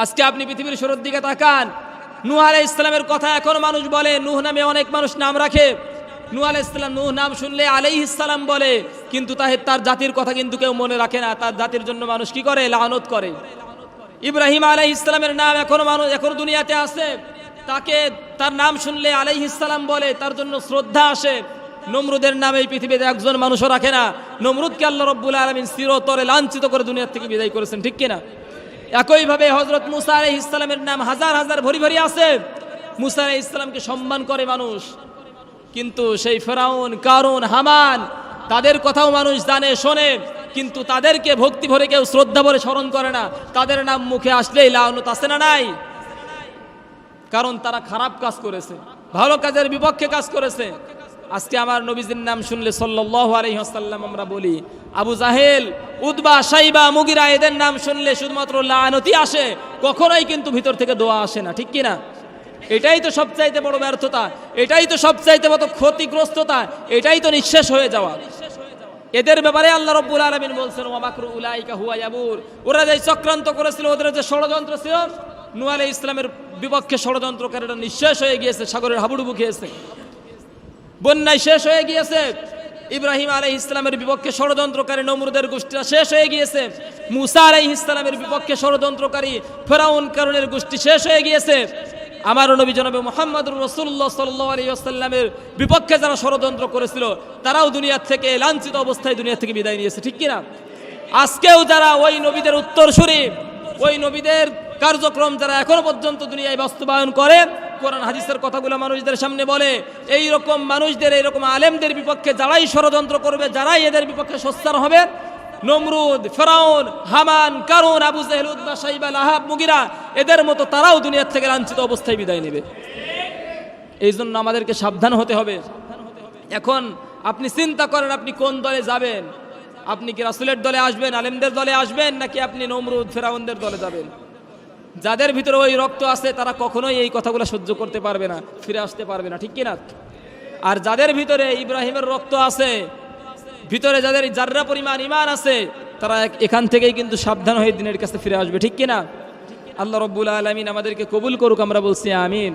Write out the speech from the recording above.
আজকে আপনি পৃথিবীর শুরুর দিকে তাকান। নূহ আলাইহিস ইসলামের কথা এখন মানুষ বলে, নূহ নামে অনেক মানুষ নাম রাখে। নূহ আলাইহিস ইসলাম নূহ নাম শুনলে আলাইহিস সালাম বলে, কিন্তু তাহে তার জাতির কথা কিন্তু কেউ মনে রাখে না। তার জাতির জন্য মানুষ কি করে? লানত করে। ইব্রাহিম আলাইহিস ইসলামের নাম এখনও মানুষ, এখনও দুনিয়াতে আছে। তাকে তার নাম শুনলে আলাইহিস সালাম বলে, তার জন্য শ্রদ্ধা আসে। নমরুদের নামে এই পৃথিবীতে একজন মানুষও রাখে না। নমরুদকে আল্লাহ রব্বুল আলমিন চিরতরে লাঞ্ছিত করে দুনিয়ার থেকে বিদায় করেছেন, ঠিক কিনা? একইভাবে হজরত মুসা ইসলামের নাম হাজার হাজার ভরি ভরি আছে। মুসা ইসলামকে সম্মান করে মানুষ। কিন্তু সেই ফেরাউন, কারুন, হামান, তাদের কথাও মানুষ জানে, শোনে। কিন্তু তাদেরকে ভক্তি ভরে কেউ শ্রদ্ধা ভরে স্মরণ করে না। তাদের নাম মুখে আসলেই লাউনত আসে না নাই? কারণ তারা খারাপ কাজ করেছে। ভালো কাজের বিপক্ষে কাজ করেছে। আজকে আমার নবীজির নাম শুনলে সাল্লাহ আলহিহাসাল্লাম আমরা বলি, আবু জাহেল উদ্বা সাইবা, মুগিরা, এদের নাম শুনলে শুধুমাত্র লানতি আসে, কখনোই কিন্তু ভিতর থেকে দোয়া আসে না, ঠিক কিনা? এটাই তো সবচাইতে বড় ব্যর্থতা, এটাই তো সবচাইতে বড় ক্ষতিগ্রস্ততা, এটাই তো নিঃশেষ হয়ে যাওয়া। এদের ব্যাপারে আল্লাহ রব্বুল আলমিন বলছেন ওয়ামাকরু উলাইকা হুয়া ইয়াবুর। ওরা যে চক্রান্ত করেছিল, ওদের যে ষড়যন্ত্র ছিল আলাইহিস ইসলামের বিপক্ষে ষড়যন্ত্রকারীরা নিঃশেষ হয়ে গিয়েছে, সাগরের হাবুডুবু খেয়েছে। বন্যায় শেষ হয়ে গিয়েছে। ইব্রাহিম আলাই ইসলামের বিপক্ষে ষড়যন্ত্রকারী নমরুদের গোষ্ঠীরা শেষ হয়ে গিয়েছে। মুসা আলাই ইসলামের বিপক্ষে ষড়যন্ত্রকারী ফেরাউন কারণের গোষ্ঠী শেষ হয়ে গিয়েছে। আমার নবী জনাবে মোহাম্মদুর রসুল্লাহ সাল্লাহ আলী আসাল্লামের বিপক্ষে যারা ষড়যন্ত্র করেছিল, তারাও দুনিয়ার থেকে লাঞ্ছিত অবস্থায় দুনিয়া থেকে বিদায় নিয়েছে, ঠিক কিনা? আজকেও যারা ওই নবীদের উত্তরসূরি, ওই নবীদের কার্যক্রম যারা এখনও পর্যন্ত দুনিয়ায় বাস্তবায়ন করে কোরআন হাদিসের কথাগুলো মানুষদের সামনে বলে এই রকম মানুষদের, এইরকম আলেমদের বিপক্ষে যারাই ষড়যন্ত্র করবে, যারাই এদের বিপক্ষে সোচ্চার হবে, নমরুদ, ফেরাউন, হামান, কারুন, আবু জাহেল উদ্বা সাইবা, লাহাব, মুগিরা, এদের মতো তারাও দুনিয়ার থেকে লাঞ্ছিত অবস্থায় বিদায় নেবে। এই জন্য আমাদেরকে সাবধান হতে হবে। এখন আপনি চিন্তা করেন আপনি কোন দলে যাবেন? আপনি কি রাসুলের দলে আসবেন, আলেমদের দলে আসবেন, নাকি আপনি নমরুদ, ফেরাউনদের দলে যাবেন? যাদের ভিতরে ওই রক্ত আছে, তারা কখনোই এই কথাগুলো সহ্য করতে পারবে না, ফিরে আসতে পারবে না, ঠিক কিনা আর যাদের ভিতরে ইব্রাহিমের রক্ত আছে, ভিতরে যাদের যার্রা পরিমাণ ইমান আছে, তারা এখান থেকেই কিন্তু সাবধান হয়ে দিনের কাছে ফিরে আসবে, ঠিক কিনা আল্লাহ রব্বুল আলমিন আমাদেরকে কবুল করুক, আমরা বলছি আমিন।